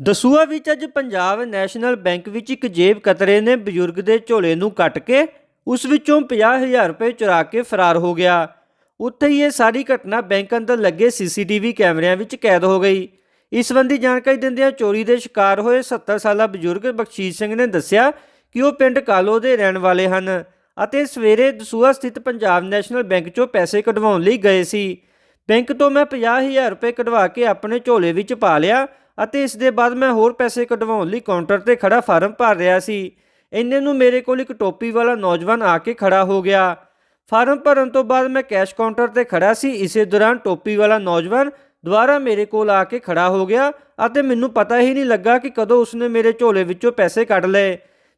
ਦਸੂਆ ਵਿੱਚ ਅੱਜ Punjab national bank ਵਿੱਚ ਇੱਕ ਜੇਬ ਕਤਰੇ ਨੇ ਬਜ਼ੁਰਗ ਦੇ ਝੋਲੇ ਨੂੰ ਕੱਟ ਕੇ ਉਸ ਵਿੱਚੋਂ 50000 ਰੁਪਏ ਚੁਰਾ ਕੇ ਫਰਾਰ ਹੋ ਗਿਆ। ਉੱਥੇ ਹੀ ਇਹ ਸਾਰੀ ਘਟਨਾ ਬੈਂਕ ਅੰਦਰ ਲੱਗੇ ਸੀਸੀਟੀਵੀ ਕੈਮਰਿਆਂ ਵਿੱਚ ਕੈਦ ਹੋ ਗਈ। ਇਸ ਸੰਬੰਧੀ ਜਾਣਕਾਰੀ ਦਿੰਦਿਆਂ ਚੋਰੀ ਦੇ ਸ਼ਿਕਾਰ ਹੋਏ 70 ਸਾਲਾ ਬਜ਼ੁਰਗ ਬਖਸ਼ੀਸ਼ ਸਿੰਘ ਨੇ ਦੱਸਿਆ ਕਿ ਉਹ ਪਿੰਡ ਕਾਲੋ ਦੇ ਰਹਿਣ ਵਾਲੇ ਹਨ ਅਤੇ ਸਵੇਰੇ ਦਸੂਆ ਸਥਿਤ ਪੰਜਾਬ ਨੈਸ਼ਨਲ ਬੈਂਕ 'ਚੋਂ ਪੈਸੇ ਕਢਵਾਉਣ ਲਈ ਗਏ ਸੀ। ਬੈਂਕ ਤੋਂ ਮੈਂ 50000 ਰੁਪਏ ਕਢਵਾ ਕੇ ਆਪਣੇ ਝੋਲੇ ਵਿੱਚ ਪਾ ਲਿਆ ਅਤੇ ਇਸ ਦੇ ਬਾਅਦ ਮੈਂ ਹੋਰ ਪੈਸੇ ਕਢਵਾਉਣ ਲਈ ਕਾਊਂਟਰ ਤੇ ਖੜਾ ਫਾਰਮ ਭਰ ਰਿਹਾ ਸੀ। ਇੰਨੇ ਨੂੰ ਮੇਰੇ ਕੋਲ ਇੱਕ ਟੋਪੀ ਵਾਲਾ ਨੌਜਵਾਨ ਆ ਕੇ ਖੜਾ ਹੋ ਗਿਆ। ਫਾਰਮ ਭਰਨ ਤੋਂ ਬਾਅਦ ਮੈਂ ਕੈਸ਼ ਕਾਊਂਟਰ ਤੇ ਖੜਾ ਸੀ। ਇਸੇ ਦੌਰਾਨ ਟੋਪੀ ਵਾਲਾ ਨੌਜਵਾਨ ਦੁਬਾਰਾ ਮੇਰੇ ਕੋਲ ਆ ਕੇ ਖੜਾ ਹੋ ਗਿਆ ਅਤੇ ਮੈਨੂੰ ਪਤਾ ਹੀ ਨਹੀਂ ਲੱਗਾ ਕਿ ਕਦੋਂ ਉਸਨੇ ਮੇਰੇ ਝੋਲੇ ਵਿੱਚੋਂ ਪੈਸੇ ਕੱਢ ਲਏ।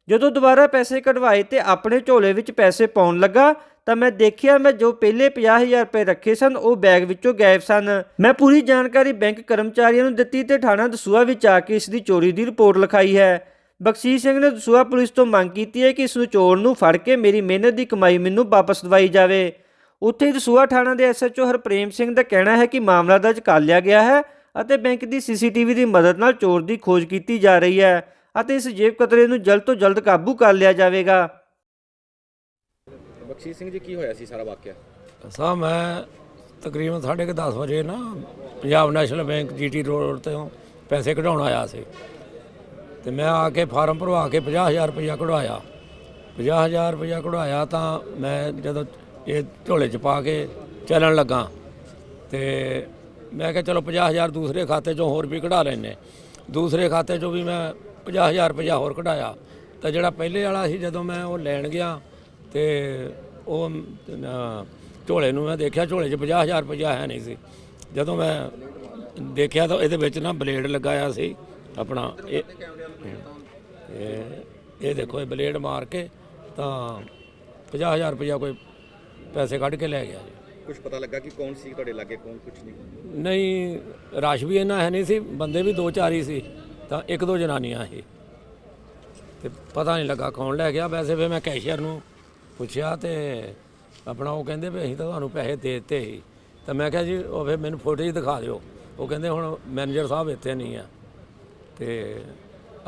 ਜਦੋਂ ਦੁਬਾਰਾ ਪੈਸੇ ਕਢਵਾਏ ਤੇ ਆਪਣੇ ਝੋਲੇ ਵਿੱਚ ਪੈਸੇ ਪਾਉਣ ਲੱਗਾ, ਤਾਂ ਮੈਂ ਦੇਖਿਆ ਮੈਂ ਜੋ ਪਹਿਲੇ 50000 ਰੁਪਏ ਰੱਖੇ ਸਨ, ਉਹ ਬੈਗ ਵਿੱਚੋਂ ਗਾਇਬ ਸਨ। ਮੈਂ ਪੂਰੀ ਜਾਣਕਾਰੀ ਬੈਂਕ ਕਰਮਚਾਰੀਆਂ ਨੂੰ ਦਿੱਤੀ ਤੇ ਥਾਣਾ ਦਸੂਆ ਵਿੱਚ ਆ ਕੇ ਇਸ ਦੀ ਚੋਰੀ ਦੀ ਰਿਪੋਰਟ ਲਿਖਾਈ ਹੈ। ਬਖਸ਼ੀਸ਼ ਸਿੰਘ ਨੇ ਦਸੂਆ ਪੁਲਿਸ ਤੋਂ ਮੰਗ ਕੀਤੀ ਹੈ ਕਿ ਇਸ ਨੂੰ ਚੋਰ ਨੂੰ ਫੜ ਕੇ ਮੇਰੀ ਮਿਹਨਤ ਦੀ ਕਮਾਈ ਮੈਨੂੰ ਵਾਪਸ ਦਵਾਈ ਜਾਵੇ। ਉੱਥੇ ਹੀ ਦਸੂਆ ਥਾਣਾ ਦੇ ਐਸਐਚਓ ਹਰਪ੍ਰੇਮ ਸਿੰਘ ਦਾ ਕਹਿਣਾ ਹੈ ਕਿ ਮਾਮਲਾ ਦਰਜ ਕਰ ਲਿਆ ਗਿਆ ਹੈ ਅਤੇ ਬੈਂਕ ਦੀ ਸੀਸੀਟੀਵੀ ਦੀ ਮਦਦ ਨਾਲ ਚੋਰ ਦੀ ਖੋਜ ਕੀਤੀ ਜਾ ਰਹੀ ਹੈ। ਅਤੇ ਇਸ ਜੇਬ ਕਤਰੇ ਨੂੰ ਜਲਦ ਤੋਂ ਜਲਦ ਕਾਬੂ ਕਰ ਲਿਆ ਜਾਵੇਗਾ। ਬਖਸ਼ੀਸ਼ ਸਿੰਘ ਜੀ ਕੀ ਹੋਇਆ ਸੀ ਸਾਰਾ ਵਾਕਿਆ? ਸਾਹਿਬ ਮੈਂ ਤਕਰੀਬਨ 10:30 ਵਜੇ ਨਾ Punjab national bank GT road ਤੋਂ ਪੈਸੇ ਕਢਾਉਣ ਆਇਆ ਸੀ। ਤੇ ਮੈਂ ਆ ਕੇ ਫਾਰਮ ਭਰਵਾ ਕੇ 50000 ਰੁਪਇਆ ਕਢਵਾਇਆ। 50000 ਰੁਪਇਆ ਕਢਵਾਇਆ ਤਾਂ ਮੈਂ ਜਦੋਂ ਇਹ ਝੋਲੇ 'ਚ ਪਾ ਕੇ ਚੱਲਣ ਲੱਗਾ ਤੇ ਮੈਂ ਕਿਹਾ ਚਲੋ 50000 ਦੂਸਰੇ ਖਾਤੇ 'ਚੋਂ ਹੋਰ ਵੀ ਕਢਾ ਲੈਨੇ ਦੂਸਰੇ ਖਾਤੇ 'ਚੋਂ ਵੀ ਮੈਂ 50000 ਰੁਪਇਆ ਹੋਰ ਕਢਾਇਆ। ਤਾਂ ਜਿਹੜਾ ਪਹਿਲੇ ਵਾਲਾ ਸੀ ਜਦੋਂ ਮੈਂ ਉਹ ਲੈਣ ਗਿਆ ਤੇ ਉਹ ਝੋਲੇ ਨੂੰ ਮੈਂ ਦੇਖਿਆ ਝੋਲੇ 'ਚ 50000 ਰੁਪਇਆ ਹੈ ਨਹੀਂ ਸੀ। ਜਦੋਂ ਮੈਂ ਦੇਖਿਆ ਤਾਂ ਇਹਦੇ ਵਿੱਚ ਨਾ ਬਲੇਡ ਲਗਾਇਆ ਸੀ ਆਪਣਾ ਇਹ ਦੇਖੋ ਇਹ ਬਲੇਡ ਮਾਰ ਕੇ ਤਾਂ 50000 ਰੁਪਇਆ ਕੋਈ ਪੈਸੇ ਕੱਢ ਕੇ ਲੈ ਗਿਆ ਜੀ। ਕੁਝ ਪਤਾ ਲੱਗਾ ਕਿ ਕੌਣ ਸੀ ਤੁਹਾਡੇ ਲਾਗੇ ਕੌਣ ਕੁਝ ਨਹੀਂ? ਨਹੀਂ ਰਸ਼ ਵੀ ਇੰਨਾ ਹੈ ਨਹੀਂ ਸੀ ਬੰਦੇ ਵੀ ਦੋ ਚਾਰ ਹੀ ਸੀ। ਤਾਂ ਇੱਕ ਦੋ ਜਨਾਨੀਆਂ ਸੀ। ਤੇ ਪਤਾ ਨਹੀਂ ਲੱਗਾ ਕੌਣ ਲੈ ਗਿਆ। ਵੈਸੇ ਫਿਰ ਮੈਂ ਕੈਸ਼ੀਅਰ ਨੂੰ ਪੁੱਛਿਆ ਤੇ ਆਪਣਾ ਉਹ ਕਹਿੰਦੇ ਵੀ ਅਸੀਂ ਤਾਂ ਤੁਹਾਨੂੰ ਪੈਸੇ ਦੇ ਦਿੱਤੇ ਸੀ। ਤਾਂ ਮੈਂ ਕਿਹਾ ਜੀ ਉਹ ਫਿਰ ਮੈਨੂੰ ਫੋਟੋ ਹੀ ਦਿਖਾ ਦਿਓ। ਉਹ ਕਹਿੰਦੇ ਹੁਣ ਮੈਨੇਜਰ ਸਾਹਿਬ ਇੱਥੇ ਨਹੀਂ ਆ। ਤੇ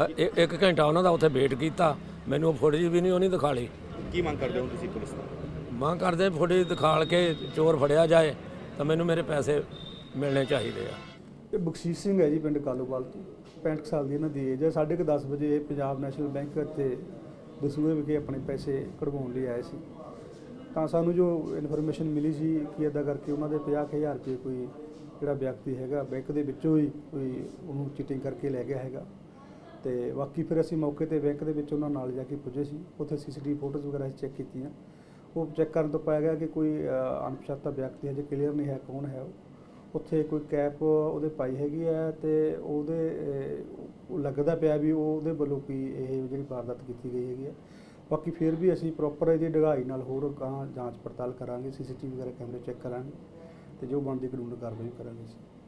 ਅ- ਇੱਕ ਘੰਟਾ ਉਹਨਾਂ ਦਾ ਉੱਥੇ ਵੇਟ ਕੀਤਾ। ਮੈਨੂੰ ਉਹ ਫੋਟੋ ਵੀ ਨਹੀਂ ਉਹਨੇ ਦਿਖਾ ਲਈ। ਕੀ ਮੰਗ ਕਰਦੇ ਹੋ ਤੁਸੀਂ ਪੁਲਿਸ ਤੋਂ? ਮੰਗ ਕਰਦੇ ਫੋਟੋ ਦਿਖਾਲ ਕੇ ਚੋਰ ਫੜਿਆ ਜਾਏ ਤਾਂ ਮੈਨੂੰ ਮੇਰੇ ਪੈਸੇ ਮਿਲਣੇ ਚਾਹੀਦੇ ਆ। ਇਹ ਬਖਸ਼ੀਸ਼ ਸਿੰਘ ਹੈ ਜੀ ਪਿੰਡ ਕਾਲੋਵਾਲ ਤੋਂ। 65 ਸਾਲ ਦੀ ਇਹਨਾਂ ਦੀ ਏਜ ਹੈ। 10:30 ਵਜੇ ਇਹ ਪੰਜਾਬ ਨੈਸ਼ਨਲ ਬੈਂਕ ਅਤੇ ਦਸੂਏ ਵਿਖੇ ਆਪਣੇ ਪੈਸੇ ਕਢਵਾਉਣ ਲਈ ਆਏ ਸੀ। ਤਾਂ ਸਾਨੂੰ ਜੋ ਇਨਫੋਰਮੇਸ਼ਨ ਮਿਲੀ ਸੀ ਕਿ ਇਦਾਂ ਕਰਕੇ ਉਹਨਾਂ ਦੇ 50000 ਰੁਪਏ ਕੋਈ ਜਿਹੜਾ ਵਿਅਕਤੀ ਹੈਗਾ, ਬੈਂਕ ਦੇ ਵਿੱਚੋਂ ਹੀ ਕੋਈ ਉਹਨੂੰ ਚੀਟਿੰਗ ਕਰਕੇ ਲੈ ਗਿਆ ਹੈਗਾ। ਤੇ ਬਾਕੀ ਫਿਰ ਅਸੀਂ ਮੌਕੇ ਤੇ ਬੈਂਕ ਦੇ ਵਿੱਚ ਉਹਨਾਂ ਨਾਲ ਜਾ ਕੇ ਪੁੱਜੇ ਸੀ। ਉੱਥੇ ਸੀਸੀਟੀਵੀ ਫੋਟੋਜ਼ ਵਗੈਰਾ ਅਸੀਂ ਚੈੱਕ ਕੀਤੀਆਂ। ਉਹ ਚੈੱਕ ਕਰਨ ਤੋਂ ਪਾਇਆ ਗਿਆ ਕਿ ਕੋਈ ਅਣਪਛਾਤਾ ਵਿਅਕਤੀ ਹੈ ਜੇ ਕਲੀਅਰ ਨਹੀਂ ਹੈ ਕੌਣ ਹੈ ਉਹ। ਉੱਥੇ ਕੋਈ ਕੈਪ ਉਹਦੇ ਪਾਈ ਹੈਗੀ ਹੈ ਤੇ ਉਹਦੇ ਉਹ ਲੱਗਦਾ ਪਿਆ ਵੀ ਉਹ ਉਹਦੇ ਵੱਲੋਂ ਕੋਈ ਇਹ ਜਿਹੜੀ ਵਾਰਦਾਤ ਕੀਤੀ ਗਈ ਹੈਗੀ ਹੈ ਬਾਕੀ ਫਿਰ ਵੀ ਅਸੀਂ ਪ੍ਰੋਪਰ ਇਹਦੀ ਡਗਾਈ ਨਾਲ ਹੋਰ ਕਾਂ ਜਾਂਚ ਪੜਤਾਲ ਕਰਾਂਗੇ ਸੀਸੀਟੀਵੀ ਵਗੈਰਾ ਕੈਮਰੇ ਚੈੱਕ ਕਰਾਂਗੇ ਤੇ ਜੋ ਬਣਦੀ ਕਾਨੂੰਨ ਕਾਰਵਾਈ ਕਰਾਂਗੇ ਅਸੀਂ।